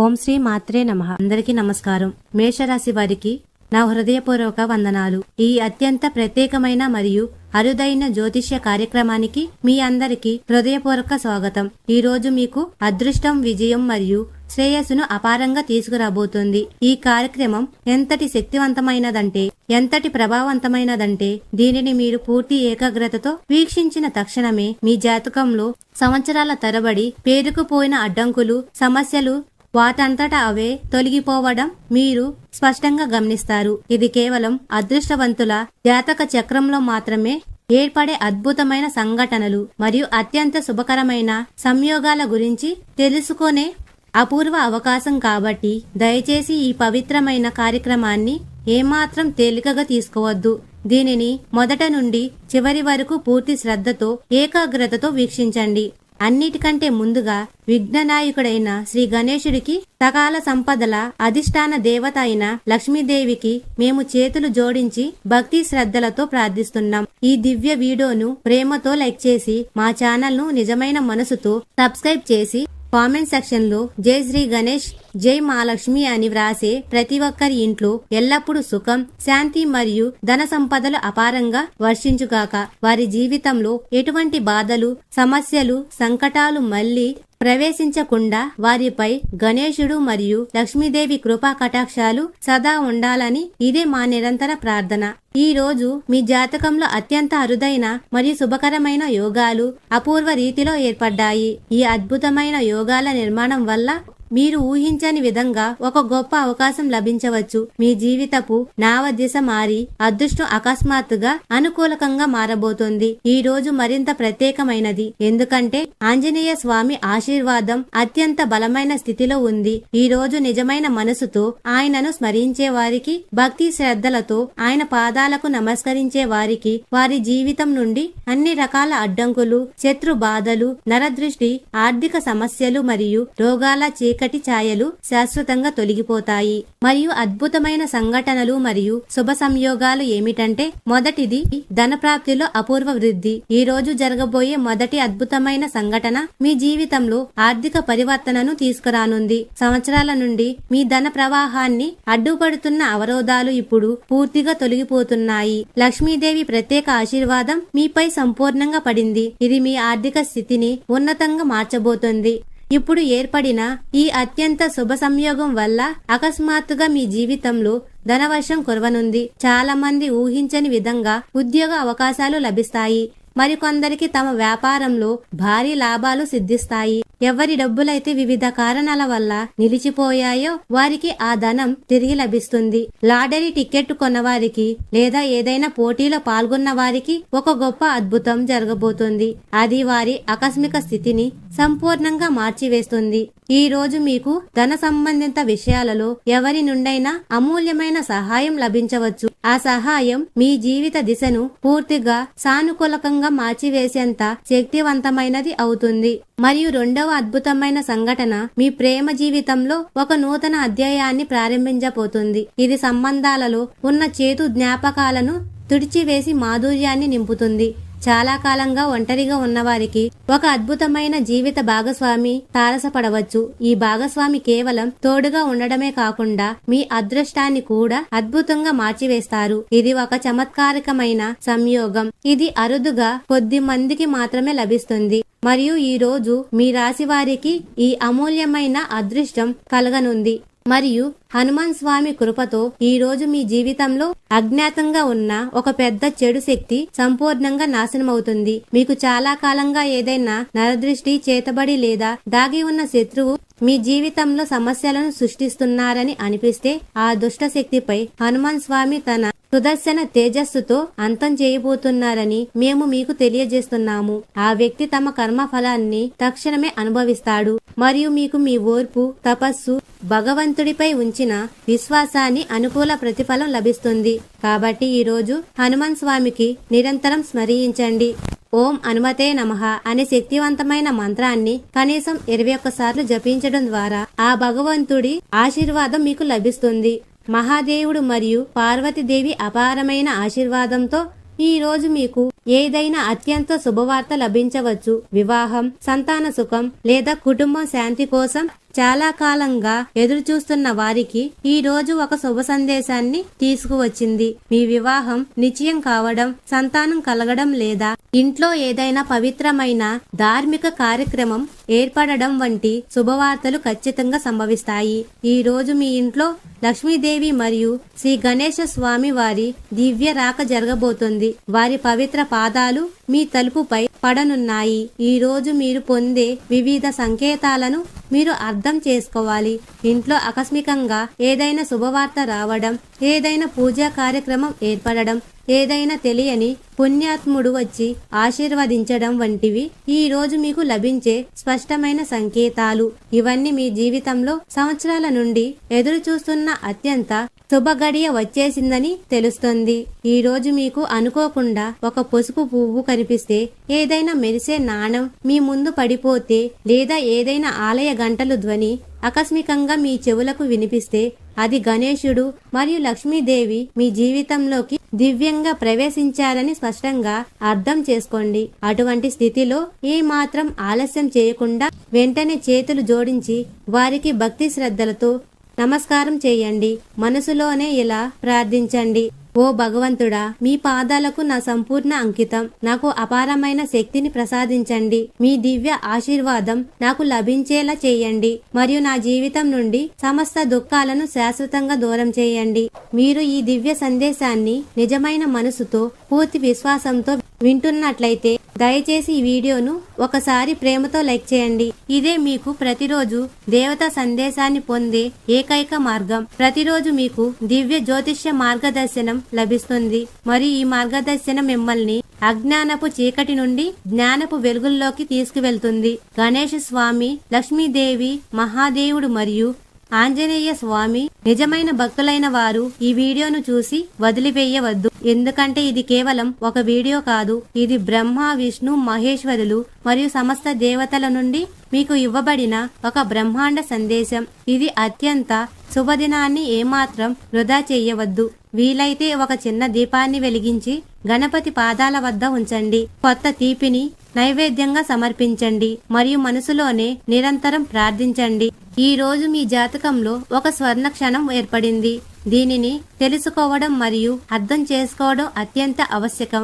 ఓం శ్రీ మాత్రే నమ. అందరికీ నమస్కారం. మేషరాశి వారికి నా హృదయపూర్వక వందనాలు. ఈ అత్యంత ప్రత్యేకమైన మరియు అరుదైన జ్యోతిష్య కార్యక్రమానికి మీ అందరికీ హృదయపూర్వక స్వాగతం. ఈ రోజు మీకు అదృష్టం విజయం మరియు శ్రేయస్సును అపారంగా తీసుకురాబోతుంది. ఈ కార్యక్రమం ఎంతటి శక్తివంతమైనదంటే ఎంతటి ప్రభావవంతమైనదంటే దీనిని మీరు పూర్తి ఏకాగ్రతతో వీక్షించిన తక్షణమే మీ జాతకంలో సంవత్సరాల తరబడి పేరుకుపోయిన అడ్డంకులు సమస్యలు వాటంతటా అవే తొలగిపోవడం మీరు స్పష్టంగా గమనిస్తారు. ఇది కేవలం అదృష్టవంతుల జాతక చక్రంలో మాత్రమే ఏర్పడే అద్భుతమైన సంఘటనలు మరియు అత్యంత శుభకరమైన సంయోగాల గురించి తెలుసుకునే అపూర్వ అవకాశం కాబట్టి దయచేసి ఈ పవిత్రమైన కార్యక్రమాన్ని ఏమాత్రం తేలికగా తీసుకోవద్దు. దీనిని మొదట నుండి చివరి వరకు పూర్తి శ్రద్ధతో ఏకాగ్రతతో వీక్షించండి. అన్నిటికంటే ముందుగా విఘ్ననాయకుడైన శ్రీ గణేశుడికి సకాల సంపదల అధిష్టాన దేవత అయిన లక్ష్మీదేవికి మేము చేతులు జోడించి భక్తి శ్రద్ధలతో ప్రార్థిస్తున్నాం. ఈ దివ్య వీడియోను ప్రేమతో లైక్ చేసి మా ఛానల్ను నిజమైన మనసుతో సబ్స్క్రైబ్ చేసి కామెంట్ సెక్షన్లో జై శ్రీ గణేష్ జై మహాలక్ష్మి అని వ్రాసే ప్రతి ఒక్కరి ఇంట్లో ఎల్లప్పుడూ సుఖం శాంతి మరియు ధన సంపదలు అపారంగా వర్షించుగాక వారి జీవితంలో ఎటువంటి బాధలు సమస్యలు సంకటాలు మళ్ళీ ప్రవేశించకుండా వారిపై గణేశుడు మరియు లక్ష్మీదేవి కృపా కటాక్షాలు సదా ఉండాలని ఇదే మా నిరంతర ప్రార్థన. ఈ రోజు మీ జాతకంలో అత్యంత అరుదైన మరియు శుభకరమైన యోగాలు అపూర్వ రీతిలో ఏర్పడ్డాయి. ఈ అద్భుతమైన యోగాల నిర్మాణం వల్ల మీరు ఊహించని విధంగా ఒక గొప్ప అవకాశం లభించవచ్చు. మీ జీవితపు నావ దిశ మారి అదృష్టం అకస్మాత్తుగా అనుకూలకంగా మారబోతోంది. ఈ రోజు మరింత ప్రత్యేకమైనది. ఎందుకంటే ఆంజనేయ స్వామి ఆశీర్వాదం అత్యంత బలమైన స్థితిలో ఉంది. ఈ రోజు నిజమైన మనసుతో ఆయనను స్మరించే వారికి భక్తి శ్రద్ధలతో ఆయన పాదాలకు నమస్కరించే వారికి వారి జీవితం నుండి అన్ని రకాల అడ్డంకులు శత్రు బాధలు నరదృష్టి ఆర్థిక సమస్యలు మరియు రోగాల చీకటి ఛాయలు శాశ్వతంగా తొలగిపోతాయి. మరియు అద్భుతమైన సంఘటనలు మరియు శుభ సంయోగాలు ఏమిటంటే మొదటిది ధన ప్రాప్తిలో అపూర్వ వృద్ధి. ఈ రోజు జరగబోయే మొదటి అద్భుతమైన సంఘటన మీ జీవితంలో ఆర్థిక పరివర్తనను తీసుకురానుంది. సంవత్సరాల నుండి మీ ధన ప్రవాహాన్ని అడ్డుపడుతున్న అవరోధాలు ఇప్పుడు పూర్తిగా తొలగిపోతున్నాయి. లక్ష్మీదేవి ప్రత్యేక ఆశీర్వాదం మీపై సంపూర్ణంగా పడింది. ఇది మీ ఆర్థిక స్థితిని ఉన్నతంగా మార్చబోతుంది. ఇప్పుడు ఏర్పడిన ఈ అత్యంత శుభ సంయోగం వల్ల అకస్మాత్తుగా మీ జీవితంలో ధనవర్షం కురవనుంది. చాలా మంది ఊహించని విధంగా ఉద్యోగ అవకాశాలు లభిస్తాయి. మరికొందరికి తమ వ్యాపారంలో భారీ లాభాలు సిద్ధిస్తాయి. ఎవరి డబ్బులైతే వివిధ కారణాల వల్ల నిలిచిపోయాయో వారికి ఆ ధనం తిరిగి లభిస్తుంది. లాటరీ టికెట్ కొన్నవారికి లేదా ఏదైనా పోటీలో పాల్గొన్న వారికి ఒక గొప్ప అద్భుతం జరగబోతుంది. అది వారి ఆకస్మిక స్థితిని సంపూర్ణంగా మార్చివేస్తుంది. ఈ రోజు మీకు ధన సంబంధిత విషయాలలో ఎవరి నుండైనా అమూల్యమైన సహాయం లభించవచ్చు. ఆ సహాయం మీ జీవిత దిశను పూర్తిగా సానుకూలకంగా మార్చివేసేంత శక్తివంతమైనది అవుతుంది. మరియు రెండవ అద్భుతమైన సంఘటన మీ ప్రేమ జీవితంలో ఒక నూతన అధ్యాయాన్ని ప్రారంభించబోతుంది. ఇది సంబంధాలలో ఉన్న చేతు జ్ఞాపకాలను తుడిచివేసి మాధుర్యాన్ని నింపుతుంది. చాలా కాలంగా ఒంటరిగా ఉన్నవారికి ఒక అద్భుతమైన జీవిత భాగస్వామి తారసపడవచ్చు. ఈ భాగస్వామి కేవలం తోడుగా ఉండడమే కాకుండా మీ అదృష్టాన్ని కూడా అద్భుతంగా మార్చివేస్తారు. ఇది ఒక చమత్కారికమైన సంయోగం. ఇది అరుదుగా కొద్ది మందికి మాత్రమే లభిస్తుంది. మరియు ఈ రోజు మీ రాశి వారికి ఈ అమూల్యమైన అదృష్టం కలగనుంది. మరియు హనుమాన్ స్వామి కృపతో ఈ రోజు మీ జీవితంలో అజ్ఞాతంగా ఉన్న ఒక పెద్ద చెడు శక్తి సంపూర్ణంగా నాశనమవుతుంది. మీకు చాలా కాలంగా ఏదైనా నరదృష్టి చేతబడి లేదా దాగి ఉన్న శత్రువు మీ జీవితంలో సమస్యలను సృష్టిస్తున్నారని అనిపిస్తే ఆ దుష్ట శక్తిపై హనుమాన్ స్వామి తన సుదర్శన తేజస్సుతో అంతం చేయబోతున్నారని మేము మీకు తెలియజేస్తున్నాము. ఆ వ్యక్తి తమ కర్మ ఫలాన్ని తక్షణమే అనుభవిస్తాడు. మరియు మీకు మీ ఓర్పు తపస్సు భగవంతుడిపై ఉంచిన విశ్వాసాన్ని అనుకూల ప్రతిఫలం లభిస్తుంది. కాబట్టి ఈ రోజు హనుమాన్ స్వామికి నిరంతరం స్మరించండి. ఓం అనుమతే నమః అనే శక్తివంతమైన మంత్రాన్ని కనీసం ఇరవై ఒక్కసార్లు జపించడం ద్వారా ఆ భగవంతుడి ఆశీర్వాదం మీకు లభిస్తుంది. మహాదేవుడు మరియు పార్వతీదేవి అపారమైన ఆశీర్వాదంతో ఈ రోజు మీకు ఏదైనా అత్యంత శుభవార్త లభించవచ్చు. వివాహం సంతాన సుఖం లేదా కుటుంబం శాంతి కోసం చాలా కాలంగా ఎదురు చూస్తున్న వారికి ఈ రోజు ఒక శుభ సందేశాన్ని తీసుకువచ్చింది. మీ వివాహం నిశ్చయం కావడం సంతానం కలగడం లేదా ఇంట్లో ఏదైనా పవిత్రమైన ధార్మిక కార్యక్రమం ఏర్పడడం వంటి శుభవార్తలు ఖచ్చితంగా సంభవిస్తాయి. ఈ రోజు మీ ఇంట్లో లక్ష్మీదేవి మరియు శ్రీ గణేశ స్వామి వారి దివ్య రాక జరగబోతుంది. వారి పవిత్ర పాదాలు మీ తలుపుపై పడనున్నాయి. ఈ రోజు మీరు పొందే వివిధ సంకేతాలను మీరు అర్థం చేసుకోవాలి. ఇంట్లో ఆకస్మికంగా ఏదైనా శుభవార్త రావడం ఏదైనా పూజా కార్యక్రమం ఏర్పడడం ఏదైనా తెలియని పుణ్యాత్ముడు వచ్చి ఆశీర్వదించడం వంటివి ఈ రోజు మీకు లభించే స్పష్టమైన సంకేతాలు. ఇవన్నీ మీ జీవితంలో సంవత్సరాల నుండి ఎదురు చూస్తున్న అత్యంత శుభ గడియ వచ్చేసిందని తెలుస్తుంది. ఈ రోజు మీకు అనుకోకుండా ఒక పసుపు పువ్వు కనిపిస్తే ఏదైనా మెరిసే నాణం మీ ముందు పడిపోతే లేదా ఏదైనా ఆలయ గంటలు ధ్వని ఆకస్మికంగా మీ చెవులకు వినిపిస్తే అది గణేశుడు మరియు లక్ష్మీదేవి మీ జీవితంలోకి దివ్యంగా ప్రవేశించారని స్పష్టంగా అర్థం చేసుకోండి. అటువంటి స్థితిలో ఏ మాత్రం ఆలస్యం చేయకుండా వెంటనే చేతులు జోడించి వారికి భక్తి శ్రద్ధలతో నమస్కారం చేయండి. మనసులోనే ఇలా ప్రార్థించండి. ఓ భగవంతుడా మీ పాదాలకు నా సంపూర్ణ అంకితం. నాకు అపారమైన శక్తిని ప్రసాదించండి. మీ దివ్య ఆశీర్వాదం నాకు లభించేలా చేయండి. మరియు నా జీవితం నుండి సమస్త దుఃఖాలను శాశ్వతంగా దూరం చేయండి. మీరు ఈ దివ్య సందేశాన్ని నిజమైన మనసుతో పూర్తి విశ్వాసంతో వింటున్నట్లయితే దయచేసి ఈ వీడియోను ఒకసారి ప్రేమతో లైక్ చేయండి. ఇదే మీకు ప్రతిరోజు దేవత సందేశాన్ని పొందే ఏకైక మార్గం. ప్రతిరోజు మీకు దివ్య జ్యోతిష్య మార్గదర్శనం లభిస్తుంది. మరియు ఈ మార్గదర్శనం మిమ్మల్ని అజ్ఞానపు చీకటి నుండి జ్ఞానపు వెలుగుల్లోకి తీసుకువెళ్తుంది. గణేష స్వామి లక్ష్మీదేవి మహాదేవుడు మరియు ఆంజనేయ స్వామి నిజమైన భక్తులైన వారు ఈ వీడియోను చూసి వదిలివేయవద్దు. ఎందుకంటే ఇది కేవలం ఒక వీడియో కాదు ఇది బ్రహ్మ విష్ణు మహేశ్వరులు మరియు సమస్త దేవతల నుండి మీకు ఇవ్వబడిన ఒక బ్రహ్మాండ సందేశం. ఇది అత్యంత శుభదినాన్ని ఏమాత్రం వృధా చేయవద్దు. వీలైతే ఒక చిన్న దీపాన్ని వెలిగించి గణపతి పాదాల వద్ద ఉంచండి. కొత్త తీపిని నైవేద్యంగా సమర్పించండి మరియు మనసులోనే నిరంతరం ప్రార్థించండి. ఈ రోజు మీ జాతకంలో ఒక స్వర్ణ క్షణం ఏర్పడింది. దీనిని తెలుసుకోవడం మరియు అర్థం చేసుకోవడం అత్యంత ఆవశ్యకం.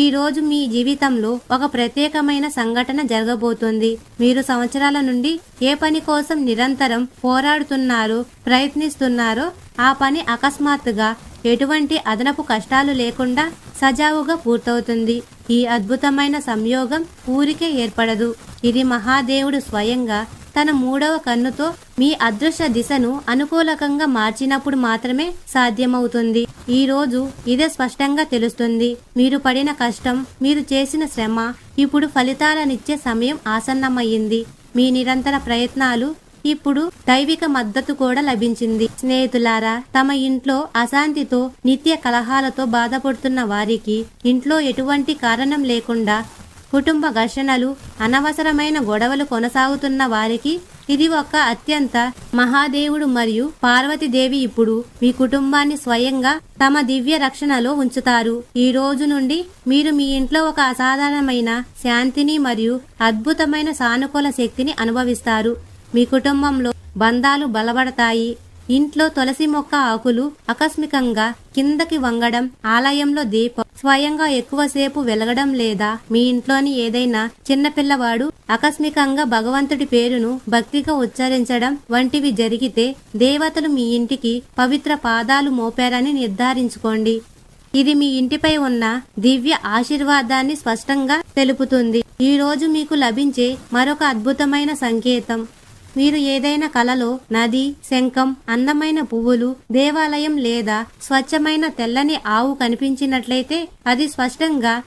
ఈ రోజు మీ జీవితంలో ఒక ప్రత్యేకమైన సంఘటన జరగబోతుంది. మీరు సంవత్సరాల నుండి ఏ పని కోసం నిరంతరం పోరాడుతున్నారో ప్రయత్నిస్తున్నారో ఆ పని అకస్మాత్తుగా ఎటువంటి అదనపు కష్టాలు లేకుండా సజావుగా పూర్తవుతుంది. ఈ అద్భుతమైన సంయోగం ఊరికే ఏర్పడదు. ఇది మహాదేవుడు స్వయంగా తన మూడవ కన్నుతో మీ అదృశ్య దిశను అనుకూలకంగా మార్చినప్పుడు మాత్రమే సాధ్యమవుతుంది. ఈ రోజు ఇదే స్పష్టంగా తెలుస్తుంది. మీరు పడిన కష్టం మీరు చేసిన శ్రమ ఇప్పుడు ఫలితాలనిచ్చే సమయం ఆసన్నమయ్యింది. మీ నిరంతర ప్రయత్నాలు ఇప్పుడు దైవిక మద్దతు కూడా లభించింది. స్నేహితులారా తమ ఇంట్లో అశాంతితో నిత్య కలహాలతో బాధపడుతున్న వారికి ఇంట్లో ఎటువంటి కారణం లేకుండా కుటుంబ ఘర్షణలు అనవసరమైన గొడవలు కొనసాగుతున్న వారికి ఇది ఒక అత్యంత మహాదేవుడు మరియు పార్వతీదేవి ఇప్పుడు మీ కుటుంబాన్ని స్వయంగా తమ దివ్య రక్షణలో ఉంచుతారు. ఈ రోజు నుండి మీరు మీ ఇంట్లో ఒక అసాధారణమైన శాంతిని మరియు అద్భుతమైన సానుకూల శక్తిని అనుభవిస్తారు. మీ కుటుంబంలో బంధాలు బలపడతాయి. ఇంట్లో తులసి మొక్క ఆకులు ఆకస్మికంగా కిందకి వంగడం ఆలయంలో దీపం స్వయంగా ఎక్కువసేపు వెలగడం లేదా మీ ఇంట్లోని ఏదైనా చిన్నపిల్లవాడు ఆకస్మికంగా భగవంతుడి పేరును భక్తిగా ఉచ్చరించడం వంటివి జరిగితే దేవతలు మీ ఇంటికి పవిత్ర పాదాలు మోపారని నిర్ధారించుకోండి. ఇది మీ ఇంటిపై ఉన్న దివ్య ఆశీర్వాదాన్ని స్పష్టంగా తెలుపుతుంది. ఈ రోజు మీకు లభించే మరొక అద్భుతమైన సంకేతం. మీరు ఏదైనా కలలో నది శంఖం అందమైన పువ్వులు దేవాలయం లేదా స్వచ్ఛమైన తెల్లని ఆవు కనిపించినట్లయితే అది స్పష్టంగా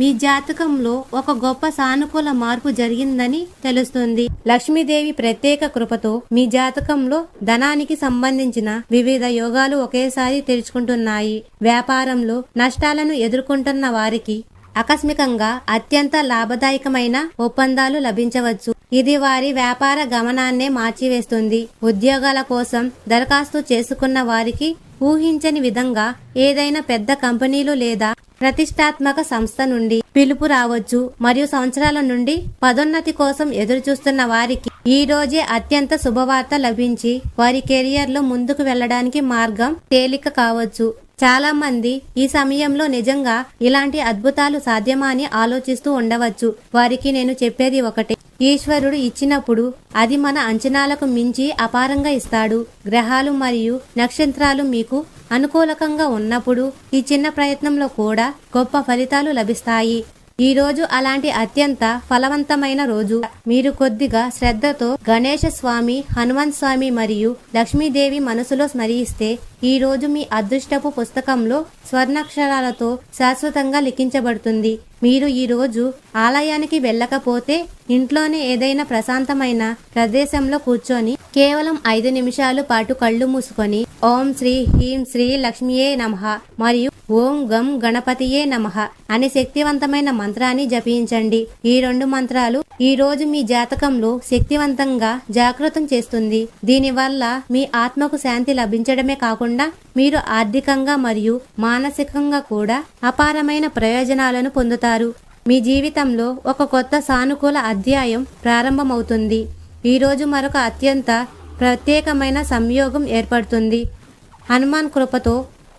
మీ జాతకంలో ఒక గొప్ప సానుకూల మార్పు జరిగిందని తెలుస్తుంది. లక్ష్మీదేవి ప్రత్యేక కృపతో మీ జాతకంలో ధనానికి సంబంధించిన వివిధ యోగాలు ఒకేసారి తెరుచుకుంటున్నాయి. వ్యాపారంలో నష్టాలను ఎదుర్కొంటున్న వారికి ఆకస్మికంగా అత్యంత లాభదాయకమైన ఒప్పందాలు లభించవచ్చు. ఇది వారి వ్యాపార గమనాన్నే మార్చివేస్తుంది. ఉద్యోగాల కోసం దరఖాస్తు చేసుకున్న వారికి ఊహించని విధంగా ఏదైనా పెద్ద కంపెనీలు లేదా ప్రతిష్టాత్మక సంస్థ నుండి పిలుపు రావచ్చు. మరియు సంవత్సరాల నుండి పదోన్నతి కోసం ఎదురు చూస్తున్న వారికి ఈ రోజే అత్యంత శుభవార్త లభించి వారి కెరియర్లో ముందుకు వెళ్ళడానికి మార్గం తేలిక కావచ్చు. చాలా మంది ఈ సమయంలో నిజంగా ఇలాంటి అద్భుతాలు సాధ్యమా అని ఆలోచిస్తూ ఉండవచ్చు. వారికి నేను చెప్పేది ఒకటే. ఈశ్వరుడు ఇచ్చినప్పుడు అది మన అంచనాలకు మించి అపారంగా ఇస్తాడు. గ్రహాలు మరియు నక్షత్రాలు మీకు అనుకూలకంగా ఉన్నప్పుడు ఈ చిన్న ప్రయత్నంలో కూడా గొప్ప ఫలితాలు లభిస్తాయి. ఈ రోజు అలాంటి అత్యంత ఫలవంతమైన రోజు. మీరు కొద్దిగా శ్రద్ధతో గణేష స్వామి హనుమాన్ స్వామి మరియు లక్ష్మీదేవి మనసులో స్మరిస్తే ఈరోజు మీ అదృష్టపు పుస్తకంలో స్వర్ణాక్షరాలతో శాశ్వతంగా లిఖించబడుతుంది. మీరు ఈ రోజు ఆలయానికి వెళ్ళకపోతే ఇంట్లోనే ఏదైనా ప్రశాంతమైన ప్రదేశంలో కూర్చొని కేవలం ఐదు నిమిషాలు పాటు కళ్ళు మూసుకొని ఓం శ్రీ హీం శ్రీ లక్ష్మీయే నమః మరియు ఓం గం గణపతియే నమః అనే శక్తివంతమైన మంత్రాన్ని జపించండి. ఈ రెండు మంత్రాలు ఈ రోజు మీ జాతకంలో శక్తివంతంగా జాగృతం చేస్తుంది. దీనివల్ల మీ ఆత్మకు శాంతి లభించడమే కాకుండా మీరు ఆర్థికంగా మరియు మానసికంగా కూడా అపారమైన ప్రయోజనాలను పొందుతారు. మీ జీవితంలో ఒక కొత్త సానుకూల అధ్యాయం ప్రారంభమవుతుంది. ఈరోజు మరొక అత్యంత ప్రత్యేకమైన సంయోగం ఏర్పడుతుంది. హనుమాన్ కృపతో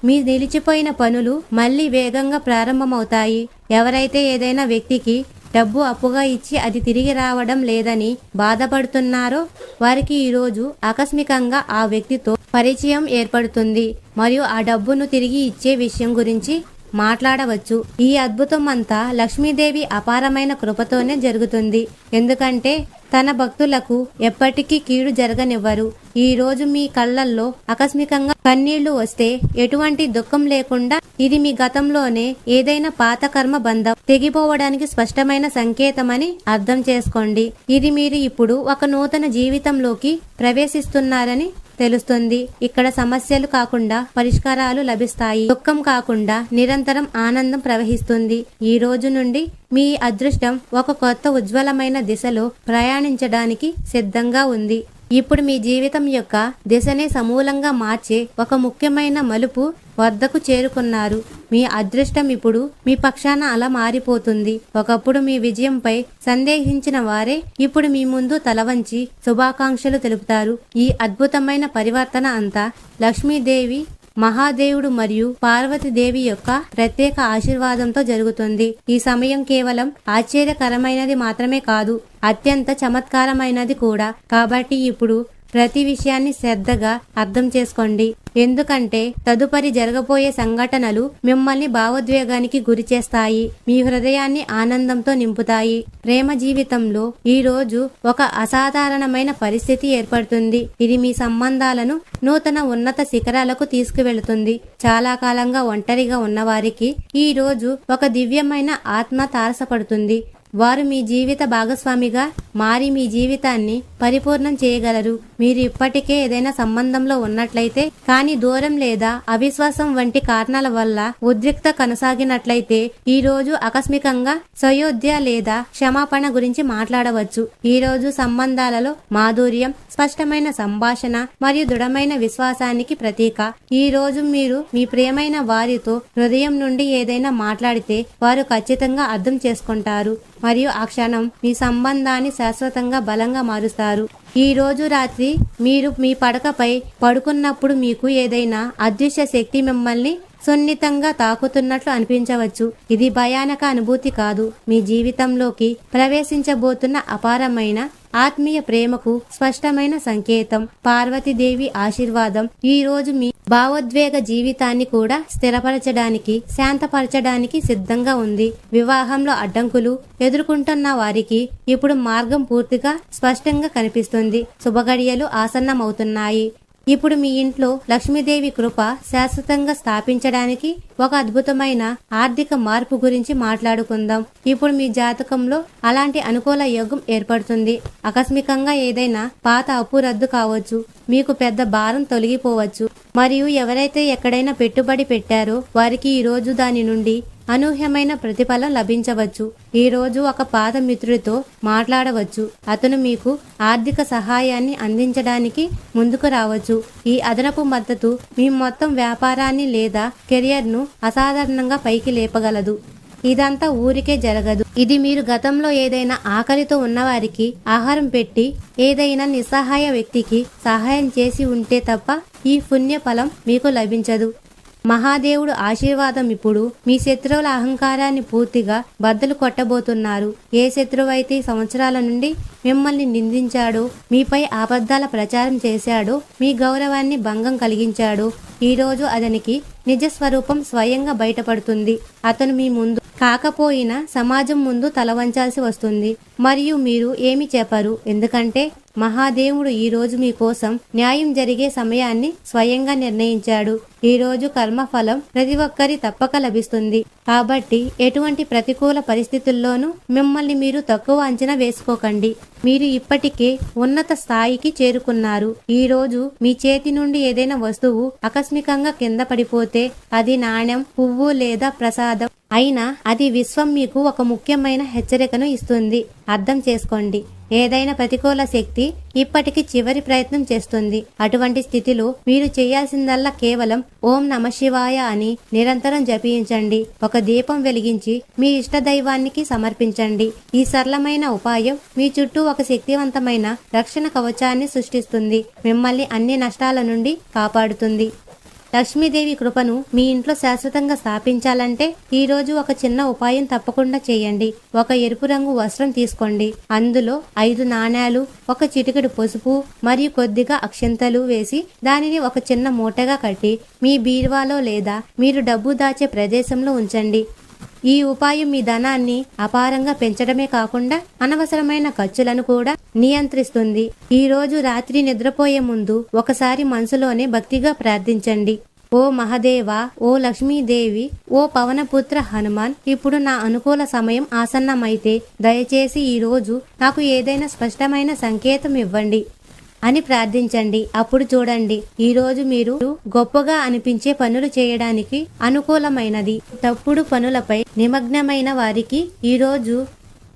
మీ నిలిచిపోయిన పనులు మళ్ళీ వేగంగా ప్రారంభమవుతాయి. ఎవరైతే ఏదైనా వ్యక్తికి డబ్బు అప్పుగా ఇచ్చి అది తిరిగి రావడం లేదని బాధపడుతున్నారో వారికి ఈరోజు ఆకస్మికంగా ఆ వ్యక్తితో పరిచయం ఏర్పడుతుంది. మరియు ఆ డబ్బును తిరిగి ఇచ్చే విషయం గురించి మాట్లాడవచ్చు. ఈ అద్భుతం అంతా లక్ష్మీదేవి అపారమైన కృపతోనే జరుగుతుంది. ఎందుకంటే తన భక్తులకు ఎప్పటికీ కీడు జరగనివ్వరు. ఈ రోజు మీ కళ్ళల్లో ఆకస్మికంగా కన్నీళ్ళు వస్తే ఎటువంటి దుఃఖం లేకుండా ఇది మీ గతంలోనే ఏదైనా పాత కర్మ బంధం తెగిపోవడానికి స్పష్టమైన సంకేతమని అర్థం చేసుకోండి. ఇది మీరు ఇప్పుడు ఒక నూతన జీవితంలోకి ప్రవేశిస్తున్నారని తెలుస్తుంది. ఇక్కడ సమస్యలు కాకుండా పరిష్కారాలు లభిస్తాయి. దుఃఖం కాకుండా నిరంతరం ఆనందం ప్రవహిస్తుంది. ఈ రోజు నుండి మీ అదృష్టం ఒక కొత్త ఉజ్వలమైన దిశలో ప్రయాణించడానికి సిద్ధంగా ఉంది. ఇప్పుడు మీ జీవితం యొక్క దిశనే సమూలంగా మార్చే ఒక ముఖ్యమైన మలుపు వద్దకు చేరుకున్నారు. మీ అదృష్టం ఇప్పుడు మీ పక్షాన అలా మారిపోతుంది. ఒకప్పుడు మీ విజయంపై సందేహించిన వారే ఇప్పుడు మీ ముందు తలవంచి శుభాకాంక్షలు తెలుపుతారు. ఈ అద్భుతమైన పరివర్తన అంతా లక్ష్మీదేవి మహాదేవుడు మరియు పార్వతీదేవి యొక్క ప్రత్యేక ఆశీర్వాదంతో జరుగుతుంది. ఈ సమయం కేవలం ఆశ్చర్యకరమైనది మాత్రమే కాదు అత్యంత చమత్కారమైనది కూడా. కాబట్టి ఇప్పుడు ప్రతి విషయాన్ని శ్రద్ధగా అర్థం చేసుకోండి. ఎందుకంటే తదుపరి జరగబోయే సంఘటనలు మిమ్మల్ని భావోద్వేగానికి గురి చేస్తాయి. మీ హృదయాన్ని ఆనందంతో నింపుతాయి. ప్రేమ జీవితంలో ఈ రోజు ఒక అసాధారణమైన పరిస్థితి ఏర్పడుతుంది. ఇది మీ సంబంధాలను నూతన ఉన్నత శిఖరాలకు తీసుకువెళుతుంది. చాలా కాలంగా ఒంటరిగా ఉన్నవారికి ఈ రోజు ఒక దివ్యమైన ఆత్మ తారసపడుతుంది. వారు మీ జీవిత భాగస్వామిగా మారి మీ జీవితాన్ని పరిపూర్ణం చేయగలరు. మీరు ఇప్పటికే ఏదైనా సంబంధంలో ఉన్నట్లయితే కానీ దూరం లేదా అవిశ్వాసం వంటి కారణాల వల్ల ఉద్రిక్త కొనసాగినట్లయితే ఈ రోజు ఆకస్మికంగా సయోధ్య లేదా క్షమాపణ గురించి మాట్లాడవచ్చు. ఈ రోజు సంబంధాలలో మాధుర్యం స్పష్టమైన సంభాషణ మరియు దృఢమైన విశ్వాసానికి ప్రతీక. ఈ రోజు మీరు మీ ప్రేమైన వారితో హృదయం నుండి ఏదైనా మాట్లాడితే వారు ఖచ్చితంగా అర్థం చేసుకుంటారు. మరియు ఆ క్షణం మీ సంబంధాన్ని శాశ్వతంగా బలంగా మారుస్తారు. ఈ రోజు రాత్రి మీరు మీ పడకపై పడుకున్నప్పుడు మీకు ఏదైనా అదృశ్య శక్తి మిమ్మల్ని సున్నితంగా తాకుతున్నట్లు అనిపించవచ్చు. ఇది భయానక అనుభూతి కాదు. మీ జీవితంలోకి ప్రవేశించబోతున్న అపారమైన ఆత్మీయ ప్రేమకు స్పష్టమైన సంకేతం పార్వతీదేవి ఆశీర్వాదం ఈ రోజు మీ భావోద్వేగ జీవితాన్ని కూడా స్థిరపరచడానికి శాంతపరచడానికి సిద్ధంగా ఉంది. వివాహంలో అడ్డంకులు ఎదుర్కొంటున్న వారికి ఇప్పుడు మార్గం పూర్తిగా స్పష్టంగా కనిపిస్తుంది. శుభగడియలు ఆసన్నమవుతున్నాయి. ఇప్పుడు మీ ఇంట్లో లక్ష్మీదేవి కృప శాశ్వతంగా స్థాపించడానికి ఒక అద్భుతమైన ఆర్థిక మార్పు గురించి మాట్లాడుకుందాం. ఇప్పుడు మీ జాతకంలో అలాంటి అనుకూల యోగం ఏర్పడుతుంది. ఆకస్మికంగా ఏదైనా పాత అప్పు రద్దు కావచ్చు. మీకు పెద్ద భారం తొలగిపోవచ్చు. మరియు ఎవరైతే ఎక్కడైనా పెట్టుబడి పెట్టారో వారికి ఈ రోజు దాని నుండి అనూహ్యమైన ప్రతిఫలం లభించవచ్చు. ఈ రోజు ఒక పాత మిత్రుడితో మాట్లాడవచ్చు. అతను మీకు ఆర్థిక సహాయాన్ని అందించడానికి ముందుకు రావచ్చు. ఈ అదనపు మద్దతు మీ మొత్తం వ్యాపారాన్ని లేదా కెరియర్ను అసాధారణంగా పైకి లేపగలదు. ఇదంతా ఊరికే జరగదు. ఇది మీరు గతంలో ఏదైనా ఆకలితో ఉన్నవారికి ఆహారం పెట్టి ఏదైనా నిస్సహాయ వ్యక్తికి సహాయం చేసి ఉంటే తప్ప ఈ పుణ్య ఫలం మీకు లభించదు. మహాదేవుడు ఆశీర్వాదం ఇప్పుడు మీ శత్రువుల అహంకారాన్ని పూర్తిగా బద్దలు కొట్టబోతున్నారు. ఏ శత్రువు అయితే సంవత్సరాల నుండి మిమ్మల్ని నిందించాడో మీపై అబద్ధాల ప్రచారం చేశాడో మీ గౌరవాన్ని భంగం కలిగించాడో ఈరోజు అతనికి నిజ స్వరూపం స్వయంగా బయటపడుతుంది. అతను మీ ముందు కాకపోయినా సమాజం ముందు తలవంచాల్సి వస్తుంది. మరియు మీరు ఏమి చెప్పరు? ఎందుకంటే మహాదేవుడు ఈ రోజు మీకోసం న్యాయం జరిగే సమయాన్ని స్వయంగా నిర్ణయించాడు. ఈరోజు కర్మఫలం ప్రతి ఒక్కరి తప్పక లభిస్తుంది. కాబట్టి ఎటువంటి ప్రతికూల పరిస్థితుల్లోనూ మిమ్మల్ని మీరు తక్కువ అంచనా వేసుకోకండి. మీరు ఇప్పటికే ఉన్నత స్థాయికి చేరుకున్నారు. ఈ రోజు మీ చేతి నుండి ఏదైనా వస్తువు ఆకస్మికంగా కింద పడిపోతే అది నాణ్యం పువ్వు లేదా ప్రసాదం. అయినా అది విశ్వం మీకు ఒక ముఖ్యమైన హెచ్చరికను ఇస్తుంది. అర్థం చేసుకోండి. ఏదైనా ప్రతికూల శక్తి ఇప్పటికి చివరి ప్రయత్నం చేస్తుంది. అటువంటి స్థితిలో మీరు చేయాల్సిందల్లా కేవలం ఓం నమ శివాయ అని నిరంతరం జపించండి. ఒక దీపం వెలిగించి మీ ఇష్ట దైవానికి సమర్పించండి. ఈ సరళమైన ఉపాయం మీ చుట్టూ ఒక శక్తివంతమైన రక్షణ కవచాన్ని సృష్టిస్తుంది. మిమ్మల్ని అన్ని నష్టాల నుండి కాపాడుతుంది. లక్ష్మీదేవి కృపను మీ ఇంట్లో శాశ్వతంగా స్థాపించాలంటే ఈ రోజు ఒక చిన్న ఉపాయం తప్పకుండా చేయండి. ఒక ఎరుపు రంగు వస్త్రం తీసుకోండి. అందులో ఐదు నాణేలు ఒక చిటికెడు పసుపు మరియు కొద్దిగా అక్షంతలు వేసి దానిని ఒక చిన్న మూటగా కట్టి మీ బీరువాలో లేదా మీరు డబ్బు దాచే ప్రదేశంలో ఉంచండి. ఈ ఉపాయం మీ ధనాన్ని అపారంగా పెంచడమే కాకుండా అనవసరమైన ఖర్చులను కూడా నియంత్రిస్తుంది. ఈ రోజు రాత్రి నిద్రపోయే ముందు ఒకసారి మనసులోనే భక్తిగా ప్రార్థించండి. ఓ మహదేవా ఓ లక్ష్మీదేవి ఓ పవనపుత్ర హనుమాన్ ఇప్పుడు నా అనుకూల సమయం ఆసన్నమైతే దయచేసి ఈరోజు నాకు ఏదైనా స్పష్టమైన సంకేతం ఇవ్వండి. అని ప్రార్థించండి. అప్పుడు చూడండి ఈ రోజు మీరు గొప్పగా అనిపించే పనులు చేయడానికి అనుకూలమైనది. తప్పుడు పనులపై నిమగ్నమైన వారికి ఈ రోజు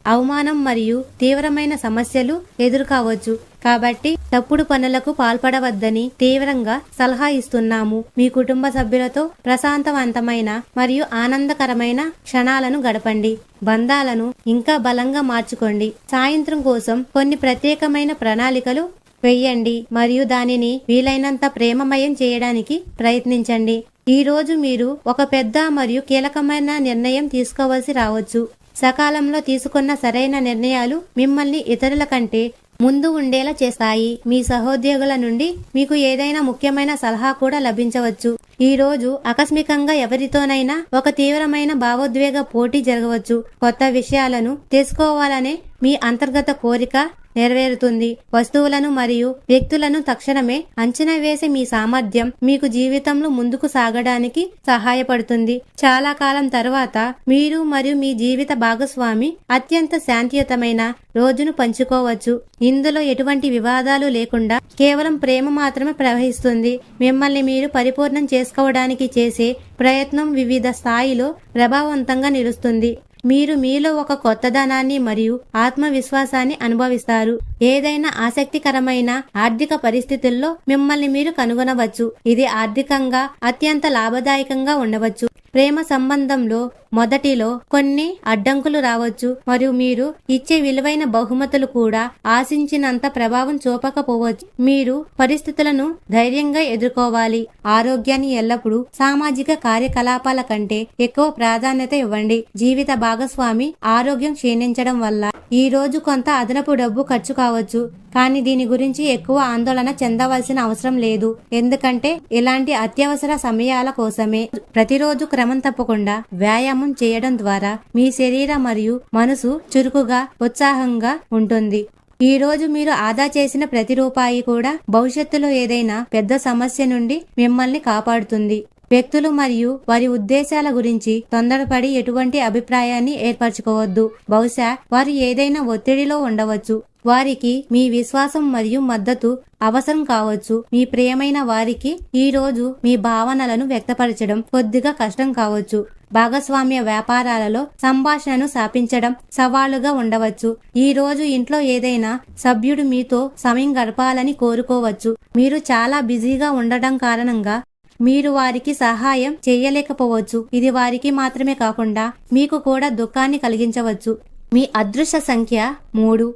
అవమానం మరియు తీవ్రమైన సమస్యలు ఎదురుకావచ్చు. కాబట్టి తప్పుడు పనులకు పాల్పడవద్దని తీవ్రంగా సలహా ఇస్తున్నాము. మీ కుటుంబ సభ్యులతో ప్రశాంతవంతమైన మరియు ఆనందకరమైన క్షణాలను గడపండి. బంధాలను ఇంకా బలంగా మార్చుకోండి. సాయంత్రం కోసం కొన్ని ప్రత్యేకమైన ప్రణాళికలు వెయ్యండి మరియు దానిని వీలైనంత ప్రేమమయం చేయడానికి ప్రయత్నించండి. ఈ రోజు మీరు ఒక పెద్ద మరియు కీలకమైన నిర్ణయం తీసుకోవాల్సి రావచ్చు. సకాలంలో తీసుకున్న సరైన నిర్ణయాలు మిమ్మల్ని ఇతరుల కంటే ముందు ఉండేలా చేస్తాయి. మీ సహోద్యోగుల నుండి మీకు ఏదైనా ముఖ్యమైన సలహా కూడా లభించవచ్చు. ఈ రోజు ఆకస్మికంగా ఎవరితోనైనా ఒక తీవ్రమైన భావోద్వేగ పోటీ జరగవచ్చు. కొత్త విషయాలను తెలుసుకోవాలనే మీ అంతర్గత కోరిక నెరవేరుతుంది. వస్తువులను మరియు వ్యక్తులను తక్షణమే అంచనా వేసే మీ సామర్థ్యం మీకు జీవితంలో ముందుకు సాగడానికి సహాయపడుతుంది. చాలా కాలం తర్వాత మీరు మరియు మీ జీవిత భాగస్వామి అత్యంత శాంతియుతమైన రోజును పంచుకోవచ్చు. ఇందులో ఎటువంటి వివాదాలు లేకుండా కేవలం ప్రేమ మాత్రమే ప్రవహిస్తుంది. మిమ్మల్ని మీరు పరిపూర్ణం చేసుకోవడానికి చేసే ప్రయత్నం వివిధ స్థాయిలో ప్రభావవంతంగా నిలుస్తుంది. మీరు మీలో ఒక కొత్తదనాన్ని మరియు ఆత్మవిశ్వాసాన్ని అనుభవిస్తారు. ఏదైనా ఆసక్తికరమైన ఆర్థిక పరిస్థితుల్లో మిమ్మల్ని మీరు కనుగొనవచ్చు. ఇది ఆర్థికంగా అత్యంత లాభదాయకంగా ఉండవచ్చు. ప్రేమ సంబంధంలో మొదటిలో కొన్ని అడ్డంకులు రావచ్చు మరియు మీరు ఇచ్చే విలువైన బహుమతులు కూడా ఆశించినంత ప్రభావం చూపకపోవచ్చు. మీరు పరిస్థితులను ధైర్యంగా ఎదుర్కోవాలి. ఆరోగ్యాన్ని ఎల్లప్పుడూ సామాజిక కార్యకలాపాల కంటే ఎక్కువ ప్రాధాన్యత ఇవ్వండి. జీవిత భాగస్వామి ఆరోగ్యం క్షీణించడం వల్ల ఈ రోజు కొంత అదనపు డబ్బు ఖర్చు కావచ్చు. కానీ దీని గురించి ఎక్కువ ఆందోళన చెందవలసిన అవసరం లేదు. ఎందుకంటే ఇలాంటి అత్యవసర సమయాల కోసమే ప్రతిరోజు క్రమం తప్పకుండా వ్యాయామం చేయడం ద్వారా మీ శరీర మరియు మనసు చురుకుగా ఉత్సాహంగా ఉంటుంది. ఈ రోజు మీరు ఆదా చేసిన ప్రతి రూపాయి కూడా భవిష్యత్తులో ఏదైనా పెద్ద సమస్య నుండి మిమ్మల్ని కాపాడుతుంది. వ్యక్తులు మరియు వారి ఉద్దేశాల గురించి తొందరపడి ఎటువంటి అభిప్రాయాన్ని ఏర్పరచుకోవద్దు. బహుశా వారు ఏదైనా ఒత్తిడిలో ఉండవచ్చు. వారికి మీ విశ్వాసం మరియు మద్దతు అవసరం కావచ్చు. మీ ప్రియమైన వారికి ఈ రోజు మీ భావనలను వ్యక్తపరచడం కొద్దిగా కష్టం కావచ్చు. భాగస్వామ్య వ్యాపారాలలో సంభాషణను స్థాపించడం సవాలుగా ఉండవచ్చు. ఈ రోజు ఇంట్లో ఏదైనా సభ్యుడు మీతో సమయం గడపాలని కోరుకోవచ్చు. మీరు చాలా బిజీగా ఉండటం కారణంగా మీరు వారికి సహాయం చేయలేకపోవచ్చు. ఇది వారికి మాత్రమే కాకుండా మీకు కూడా దుఃఖాన్ని కలిగించవచ్చు. మీ అదృష్ట సంఖ్య మూడు.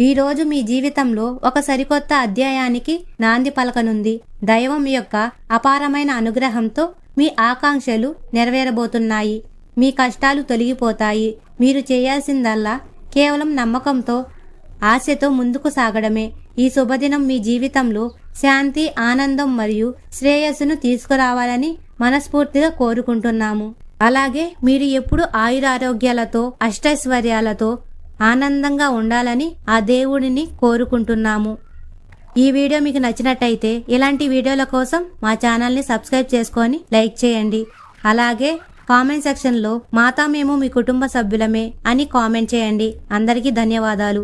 ఈరోజు మీ జీవితంలో ఒక సరికొత్త అధ్యాయానికి నాంది పలకనుంది. దైవం యొక్క అపారమైన అనుగ్రహంతో మీ ఆకాంక్షలు నెరవేరబోతున్నాయి. మీ కష్టాలు తొలగిపోతాయి. మీరు చేయాల్సిందల్లా కేవలం నమ్మకంతో ఆశతో ముందుకు సాగడమే. ఈ శుభదినం మీ జీవితంలో శాంతి ఆనందం మరియు శ్రేయస్సును తీసుకురావాలని మనస్ఫూర్తిగా కోరుకుంటున్నాము. అలాగే మీరు ఎప్పుడు ఆయురారోగ్యాలతో అష్టైశ్వర్యాలతో ఆనందంగా ఉండాలని ఆ దేవుడిని కోరుకుంటున్నాము. ఈ వీడియో మీకు నచ్చినట్టయితే ఇలాంటి వీడియోల కోసం మా ఛానల్ని సబ్స్క్రైబ్ చేసుకొని లైక్ చేయండి. అలాగే కామెంట్ సెక్షన్లో మాతా మేము మీ కుటుంబ సభ్యులమే అని కామెంట్ చేయండి. అందరికీ ధన్యవాదాలు.